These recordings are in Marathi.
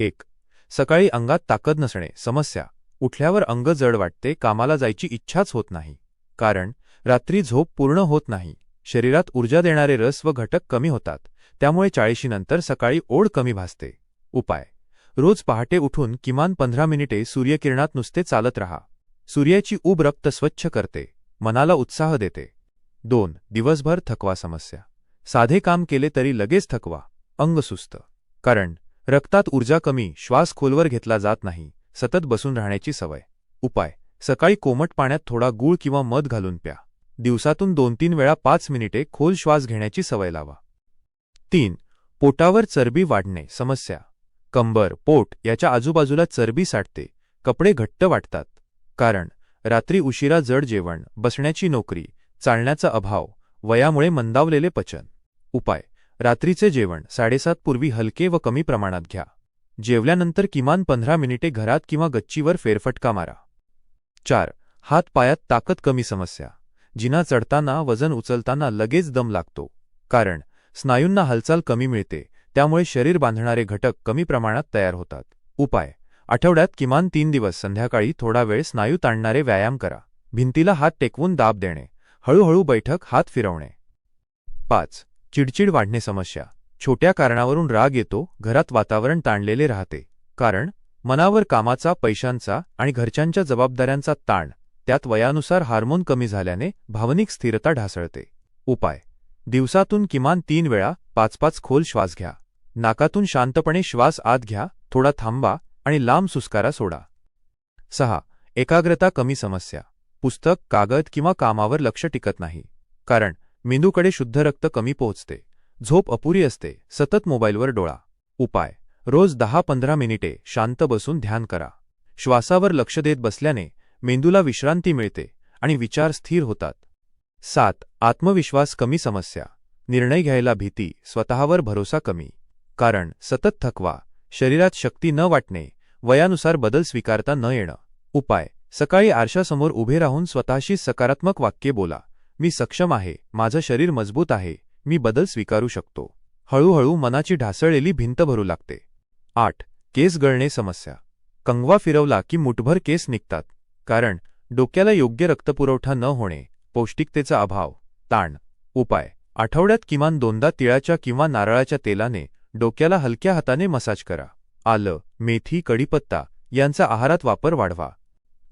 एक. सकाळी अंगात ताकद नसणे समस्या. उठल्यावर अंग जड वाटते कामाला जायची इच्छाच होत नाही. कारण रात्री झोप पूर्ण होत नाही. शरीरात ऊर्जा देणारे रस व घटक कमी होतात. त्यामुळे चाळीशीनंतर सकाळी ओढ कमी भासते. उपाय. रोज पहाटे उठून किमान पंधरा मिनिटे सूर्यकिरणात नुसते चालत रहा. सूर्याची ऊब रक्त स्वच्छ करते. मनाला उत्साह देते. दोन. दिवसभर थकवा समस्या. साधे काम केले तरी लगेच थकवा. अंग सुस्त. कारण रक्तात ऊर्जा कमी श्वास खोलवर घेतला जात नाही सतत बसून राहण्याची सवय. उपाय सकाळी कोमट पाण्यात थोडा गूळ किंवा मध घालून प्या. दिवसातून दोन तीन वेळा पाच मिनिटे खोल श्वास घेण्याची सवय लावा. तीन पोटावर चरबी वाढणे समस्या. कंबर पोट याच्या आजूबाजूला चरबी साठते कपडे घट्ट वाटतात. कारण रात्री उशिरा जड जेवण बसण्याची नोकरी चालण्याचा अभाव वयामुळे मंदावलेले पचन. उपाय रात्रीचे जेवण साडेसात पूर्वी हलके व कमी प्रमाणात घ्या. जेवल्यानंतर किमान पंधरा मिनिटे घरात किंवा गच्चीवर फेरफटका मारा. चार हात पायात ताकद कमी समस्या. जिना चढताना वजन उचलताना लगेच दम लागतो. कारण स्नायूंना हालचाल कमी मिळते त्यामुळे शरीर बांधणारे घटक कमी प्रमाणात तयार होतात. उपाय आठवड्यात किमान तीन दिवस संध्याकाळी थोडा वेळ स्नायू ताणणारे व्यायाम करा. भिंतीला हात टेकवून दाब देणे. हळूहळू बैठक हात फिरवणे. पाच चिडचिड वाढणे समस्या. छोट्या कारणावरून राग येतो घरात वातावरण ताणलेले राहते. कारण मनावर कामाचा पैशांचा आणि घरच्यांच्या जबाबदाऱ्यांचा ताण त्यात वयानुसार हार्मोन कमी झाल्याने भावनिक स्थिरता ढासळते. उपाय. दिवसातून किमान तीन वेळा पाच पाच खोल श्वास घ्या. नाकातून शांतपणे श्वास आत घ्या थोडा थांबा आणि लांब सुस्कारा सोडा. सहा. एकाग्रता कमी समस्या. पुस्तक कागद किंवा कामावर लक्ष टिकत नाही. कारण मेंदूकडे शुद्ध रक्त कमी पोहोचते. झोप अपुरी असते. सतत मोबाईलवर डोळा. उपाय. रोज दहा पंधरा मिनिटे शांत बसून ध्यान करा. श्वासावर लक्ष देत बसल्याने मेंदूला विश्रांती मिळते आणि विचार स्थिर होतात. सात. आत्मविश्वास कमी समस्या. निर्णय घ्यायला भीती. स्वतःवर भरोसा कमी. कारण सतत थकवा. शरीरात शक्ती न वाटणे. वयानुसार बदल स्वीकारता न येणं. उपाय. सकाळी आरशासमोर उभे राहून स्वतःशी सकारात्मक वाक्ये बोला. मी सक्षम आहे माझं शरीर मजबूत आहे मी बदल स्वीकारू शकतो. हळूहळू मनाची ढासळलेली भिंत भरू लागते. आठ. केस गळणे समस्या. कंगवा फिरवला की मुठभर केस निघतात. कारण डोक्याला योग्य रक्तपुरवठा न होणे पौष्टिकतेचा अभाव. ताण. उपाय. आठवड्यात किमान दोनदा तिळाच्या किंवा नारळाच्या तेलाने डोक्याला हलक्या हाताने मसाज करा. आलं मेथी कडीपत्ता यांचा आहारात वापर वाढवा.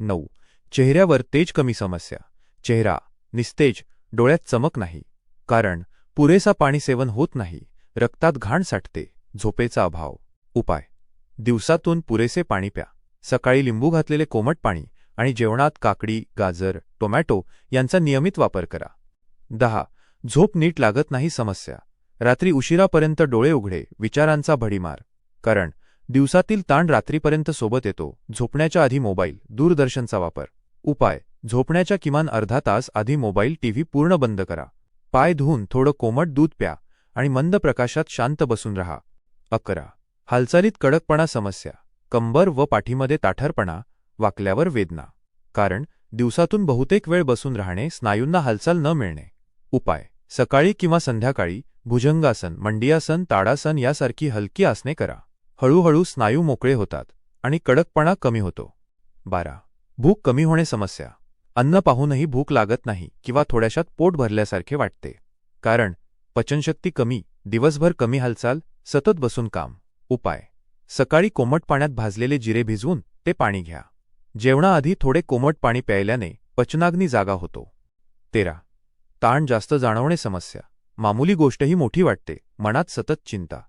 नऊ. चेहऱ्यावर तेज कमी समस्या. चेहरा निस्तेज डोळ्यात चमक नाही. कारण पुरेसा पाणी सेवन होत नाही रक्तात घाण साठते झोपेचा अभाव. उपाय. दिवसातून पुरेसे पाणी प्या. सकाळी लिंबू घातलेले कोमट पाणी आणि जेवणात काकडी गाजर टोमॅटो यांचा नियमित वापर करा. दहा. झोप नीट लागत नाही समस्या. रात्री उशिरापर्यंत डोळे उघडे विचारांचा भडीमार. कारण दिवसातील ताण रात्रीपर्यंत सोबत येतो झोपण्याच्या आधी मोबाईल दूरदर्शनचा वापर. उपाय. झोपण्याच्या किमान अर्धा तास आधी मोबाईल टीव्ही पूर्ण बंद करा. पाय धुवून थोडं कोमट दूध प्या आणि मंद प्रकाशात शांत बसून रहा. अकरा. हालचालीत कडकपणा समस्या. कंबर व पाठीमध्ये ताठरपणा वाकल्यावर वेदना. कारण दिवसातून बहुतेक वेळ बसून राहणे स्नायूंना हालचाल न मिळणे. उपाय. सकाळी किंवा संध्याकाळी भुजंगासन मंडियासन ताडासन यासारखी हलकी आसने करा. हळूहळू स्नायू मोकळे होतात आणि कडकपणा कमी होतो. बारा. भूक कमी होणे समस्या. अन्न पाहूनही भूक लागत नाही किंवा थोड्याशात पोट भरल्यासारखे वाटते. कारण पचनशक्ती कमी दिवसभर कमी हालचाल सतत बसून काम. उपाय. सकाळी कोमट पाण्यात भाजलेले जिरे भिजवून ते पाणी घ्या. जेवणाआधी थोडे कोमट पाणी प्यायल्याने पचनाग्नी जागा होतो. तेरा. ताण जास्त जाणवणे समस्या. मामूली गोष्टही मोठी वाटते मनात सतत चिंता.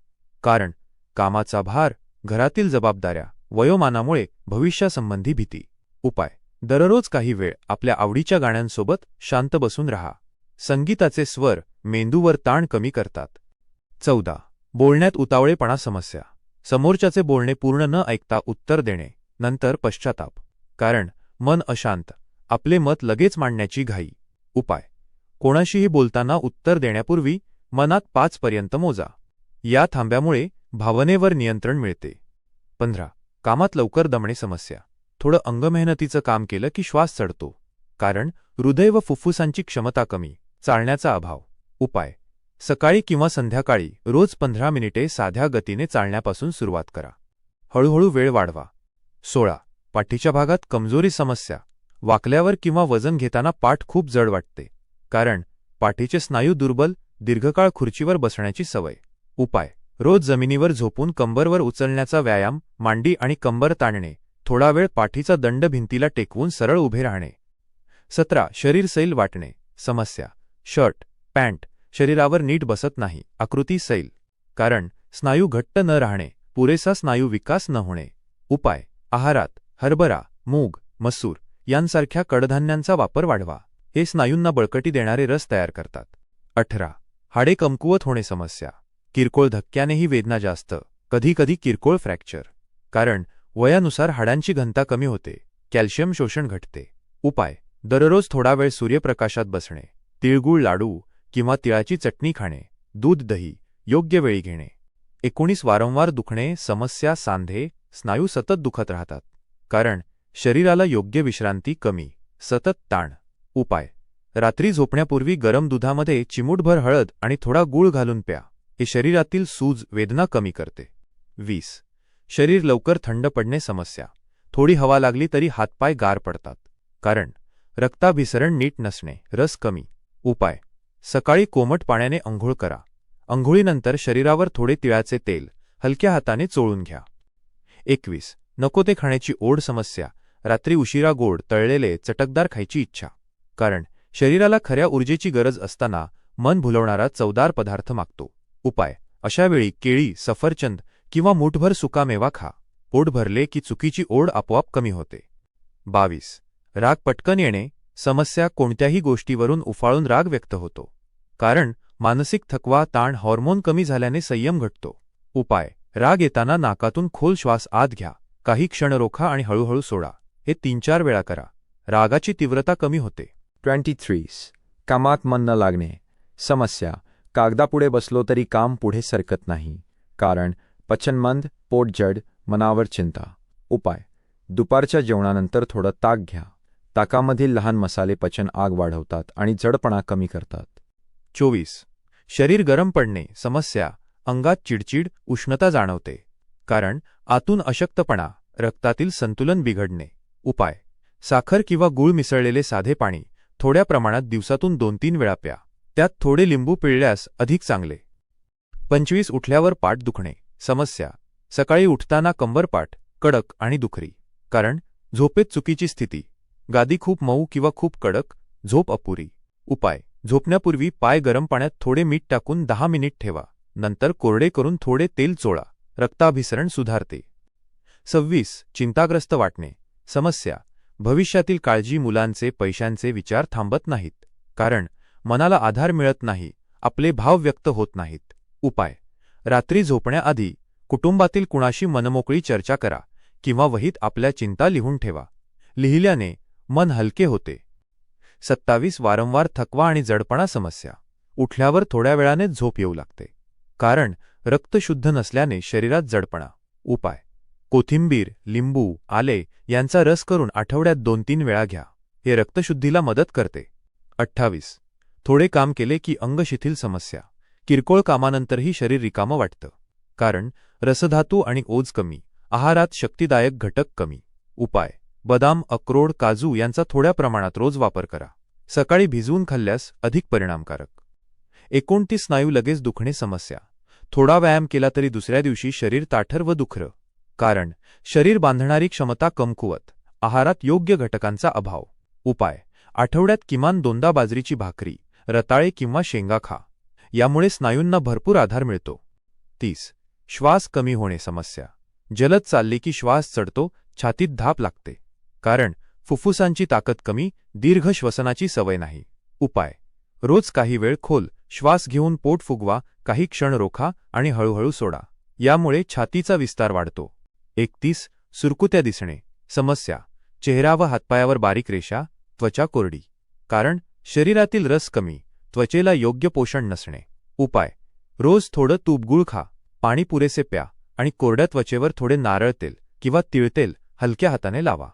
कारण कामाचा भार घरातील जबाबदाऱ्या वयोमानामुळे भविष्यासंबंधी भीती. उपाय. दररोज काही वेळ आपल्या आवडीच्या गाण्यांसोबत शांत बसून रहा. संगीताचे स्वर मेंदूवर ताण कमी करतात. चौदा. बोलण्यात उतावळेपणा समस्या. समोरच्याचे बोलणे पूर्ण न ऐकता उत्तर देणे नंतर पश्चाताप. कारण मन अशांत. आपले मत लगेच मांडण्याची घाई. उपाय. कोणाशीही बोलताना उत्तर देण्यापूर्वी मनात पाचपर्यंत मोजा. या थांब्यामुळे भावनेवर नियंत्रण मिळते. पंधरा. कामात लवकर दमणे समस्या. थोडं अंगमेहनतीचं काम केलं की श्वास चढतो. कारण हृदय व फुफ्फुसांची क्षमता कमी चालण्याचा अभाव. उपाय. सकाळी किंवा संध्याकाळी रोज पंधरा मिनिटे साध्या गतीने चालण्यापासून सुरुवात करा. हळूहळू वेळ वाढवा. सोळा. पाठीच्या भागात कमजोरी समस्या. वाकल्यावर किंवा वजन घेताना पाठ खूप जड वाटते. कारण पाठीचे स्नायू दुर्बल दीर्घकाळ खुर्चीवर बसण्याची सवय. उपाय. रोज जमिनीवर झोपून कंबरवर उचलण्याचा व्यायाम मांडी आणि कंबर ताणणे. थोडा वेळ पाठीचा दंड भिंतीला टेकवून सरळ उभे राहणे. सतरा. शरीर सैल वाटणे. समस्या. शर्ट पॅन्ट शरीरावर नीट बसत नाही. आकृती सैल. कारण स्नायू घट्ट न राहणे पुरेसा स्नायू विकास न होणे. उपाय. आहारात हरभरा मूग मसूर यांसारख्या कडधान्यांचा वापर वाढवा. हे स्नायूंना बळकटी देणारे रस तयार करतात. अठरा. हाडे कमकुवत होणे समस्या. किरकोळ धक्क्यानेही वेदना जास्त. कधीकधी किरकोळ फ्रॅक्चर. कारण वयानुसार हाडांची घनता कमी होते कॅल्शियम शोषण घटते. उपाय दररोज थोडा वेळ सूर्यप्रकाशात बसणे तिळगुळ लाडू किंवा तिळाची चटणी खाणे दूध दही योग्य वेळी घेणे. एकोणीस वारंवार दुखणे समस्या सांधे स्नायू सतत दुखत राहतात. कारण शरीराला योग्य विश्रांती कमी सतत ताण. उपाय रात्री झोपण्यापूर्वी गरम दुधामध्ये चिमूटभर हळद आणि थोडा गूळ घालून प्या. हे शरीरातील सूज वेदना कमी करते. वीस शरीर लवकर थंड पडणे समस्या. थोडी हवा लागली तरी हातपाय गार पडतात. कारण रक्ताभिसरण नीट नसणे रस कमी. उपाय सकाळी कोमट पाण्याने अंघोळ करा. अंघोळीनंतर शरीरावर थोडे तिळाचे तेल हलक्या हाताने चोळून घ्या. एकवीस नको ते खाण्याची ओढ समस्या. रात्री उशिरा गोड तळलेले चटकदार खायची इच्छा. कारण शरीराला खऱ्या ऊर्जेची गरज असताना मन भुलवणारा चवदार पदार्थ मागतो. उपाय अशावेळी केळी सफरचंद किंवा मूठभर सुकामेवा खा. पोट भरले की चुकीची ओढ आपोआप कमी होते. बावीस. राग पटकन येणे समस्या कोणत्याही गोष्टीवरून उफाळून राग व्यक्त होतो. कारण मानसिक थकवा ताण हॉर्मोन कमी झाल्याने संयम घटतो. उपाय. राग येताना नाकातून खोल श्वास आत घ्या. काही क्षण रोखा आणि हळूहळू सोडा. हे तीन चार वेळा करा. रागाची तीव्रता कमी होते. Twenty threes. कामात मन न लागणे. समस्या. कागदापुढे बसलो तरी काम पुढे सरकत नाही. कारण पचनमंद पोट जड मनावर चिंता. उपाय. दुपारच्या जेवणानंतर थोडं ताक घ्या. ताकामधील लहान मसाले पचन आग वाढवतात आणि जडपणा कमी करतात. चोवीस. शरीर गरम पडणे समस्या अंगात चिडचिड उष्णता जाणवते. कारण आतून अशक्तपणा रक्तातील संतुलन बिघडणे. उपाय. साखर किंवा गूळ मिसळलेले साधे पाणी थोड्या प्रमाणात दिवसातून दोन तीन वेळा प्या. त्यात थोडे लिंबू पिळल्यास अधिक चांगले. पंचवीस. उठल्यावर पाठ दुखणे. समस्या सकाळी उठताना कंबरपाठ कडक आणि दुखरी. कारण झोपेत चुकीची स्थिती. गादी खूप मऊ किंवा खूप कडक झोप अपुरी. उपाय झोपण्यापूर्वी पाय गरम पाण्यात थोडे मीठ टाकून दहा मिनिट ठेवा. नंतर कोरडे करून थोडे तेल चोळा. रक्ताभिसरण सुधारते. सव्वीस चिंताग्रस्त वाटणे. समस्या भविष्यातील काळजी मुलांचे पैशांचे विचार थांबत नाहीत. कारण मनाला आधार मिळत नाही. आपले भाव व्यक्त होत नाहीत. उपाय रात्री झोपण्याआधी कुटुंबातील कुणाशी मनमोकळी चर्चा करा किंवा वहीत आपल्या चिंता लिहून ठेवा. लिहिल्याने मन हलके होते. सत्तावीस वारंवार थकवा आणि जडपणा समस्या. उठल्यावर थोड्या वेळाने झोप येऊ लागते. कारण रक्त शुद्ध नसल्याने शरीरात जडपणा. उपाय. कोथिंबीर लिंबू आले यांचा रस करून आठवड्यात दोन तीन वेळा घ्या. हे रक्तशुद्धीला मदत करते. अठ्ठावीस. थोडे काम केले की अंग शिथिल समस्या. किरकोळ कामानंतरही शरीर रिकामं वाटतं. कारण रसधातू आणि ओज कमी आहारात शक्तिदायक घटक कमी. उपाय बदाम अक्रोड काजू यांचा थोड्या प्रमाणात रोज वापर करा. सकाळी भिजवून खाल्ल्यास अधिक परिणामकारक. एकोणतीस स्नायू लगेच दुखणे समस्या. थोडा व्यायाम केला तरी दुसऱ्या दिवशी शरीर ताठर व दुखरं. कारण शरीर बांधणारी क्षमता कमकुवत आहारात योग्य घटकांचा अभाव. उपाय आठवड्यात किमान दोनदा बाजरीची भाकरी रताळे किंवा शेंगा खा. यामुळे स्नायूंना भरपूर आधार मिळतो. तीस. श्वास कमी होणे समस्या. जलद चालली की श्वास चढतो छातीत धाप लागते. कारण फुफ्फुसांची ताकद कमी दीर्घ श्वसनाची सवय नाही. उपाय. रोज काही वेळ खोल श्वास घेऊन पोट फुगवा काही क्षण रोखा आणि हळूहळू सोडा. यामुळे छातीचा विस्तार वाढतो. एकतीस. सुरकुत्या दिसणे. समस्या. चेहरा व हातपायावर बारीक रेषा त्वचा कोरडी. कारण शरीरातील रस कमी त्वचेला योग्य पोषण नसणे. उपाय. रोज थोडं तूपगुळ खा पाणी पुरेसे प्या आणि कोरड्या त्वचेवर थोडे नारळ तेल किंवा तिळतेल हलक्या हाताने लावा.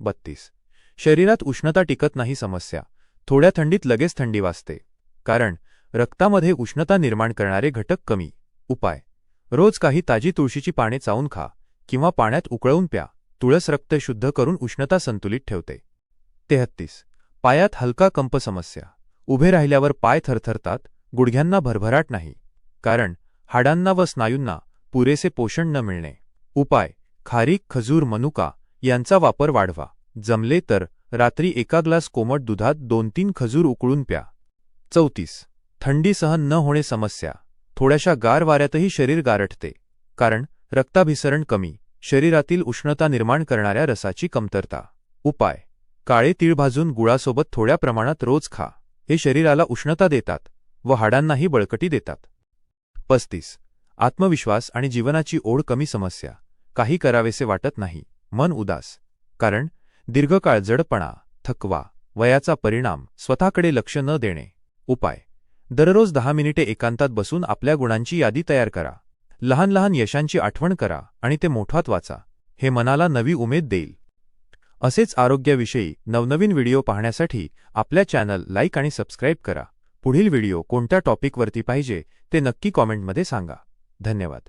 बत्तीस. शरीरात उष्णता टिकत नाही समस्या. थोड्या थंडीत लगेच थंडी वाजते. कारण रक्तामध्ये उष्णता निर्माण करणारे घटक कमी. उपाय. रोज काही ताजी तुळशीची पाने चावून खा किंवा पाण्यात उकळवून प्या. तुळस रक्त शुद्ध करून उष्णता संतुलित ठेवते. तेहत्तीस. पायात हलका कंप समस्या. उभे राहिल्यावर पाय थरथरतात गुडघ्यांना भरभराट नाही. कारण हाडांना व स्नायूंना पुरेसे पोषण न मिळणे. उपाय खारीक खजूर मनुका यांचा वापर वाढवा. जमले तर रात्री एका ग्लास कोमट दुधात दोन तीन खजूर उकळून प्या. चौतीस थंडी सहन न होणे समस्या. थोड्याशा गार वाऱ्यातही शरीर गारठते. कारण रक्ताभिसरण कमी शरीरातील उष्णता निर्माण करणाऱ्या रसाची कमतरता. उपाय काळे तीळ भाजून गुळासोबत थोड्या प्रमाणात रोज खा. हे शरीराला उष्णता देतात व हाडांनाही बळकटी देतात. पस्तीस. आत्मविश्वास आणि जीवनाची ओढ कमी समस्या. काही करावेसे वाटत नाही. मन उदास. कारण दीर्घकाळ जडपणा थकवा वयाचा परिणाम स्वतःकडे लक्ष न देणे. उपाय. दररोज दहा मिनिटे एकांतात बसून आपल्या गुणांची यादी तयार करा. लहान लहान यशांची आठवण करा आणि ते मोठात वाचा. हे मनाला नवी उमेद देईल. असेच आरोग्याविषयी नवनवीन व्हिडिओ पाहण्यासाठी आपल्या चॅनल लाईक आणि सबस्क्राईब करा. पुढील व्हिडिओ कोणत्या टॉपिकवरती पाहिजे ते नक्की कॉमेंटमध्ये सांगा. धन्यवाद.